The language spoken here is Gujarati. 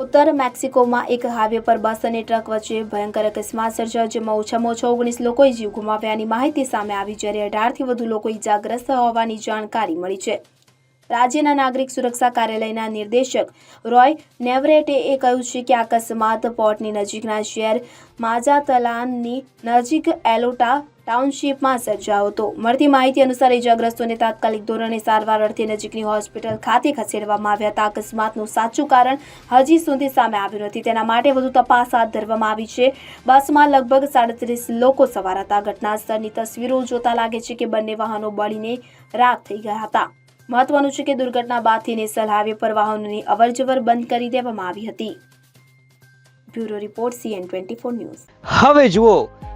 ઉત્તર મેક્સિકોમાં એક હાઈવે પર બસ અને ટ્રક વચ્ચે ભયંકર અકસ્માત સર્જાયો, જેમાં ઓછામાં ઓછા ઓગણીસ લોકોએ જીવ ગુમાવ્યાની માહિતી સામે આવી, જ્યારે અઢારથી વધુ લોકો ઇજાગ્રસ્ત હોવાની જાણકારી મળી છે. રાજ્યના નાગરિક સુરક્ષા કાર્યાલયના નિર્દેશક રોય નેવરેટે એ કહ્યું છે કે અકસ્માત પોર્ટની નજીકના શહેર માજાતલાનની નજીક એલોટા ટાઉનશીપમાં સર્જાયો હતો. મળતી માહિતી અનુસાર ઇજાગ્રસ્તોને તાત્કાલિક ધોરણે સારવાર અર્થે નજીકની હોસ્પિટલ ખાતે ખસેડવામાં આવ્યા હતા. અકસ્માતનું સાચું કારણ હજી સુધી સામે આવ્યું નથી. તેના માટે વધુ તપાસ હાથ ધરવામાં આવી છે. બસમાં લગભગ સાડત્રીસ લોકો સવાર હતા. ઘટના સ્થળની તસવીરો જોતા લાગે છે કે બંને વાહનો બળીને રાખ થઈ ગયા હતા. મહત્વનું છે કે દુર્ઘટના બાદથી નેશનલ હાઈવે પર વાહનોની અવરજવર બંધ કરી દેવામાં આવી હતી. Bureau report CN twenty news. હવે જુઓ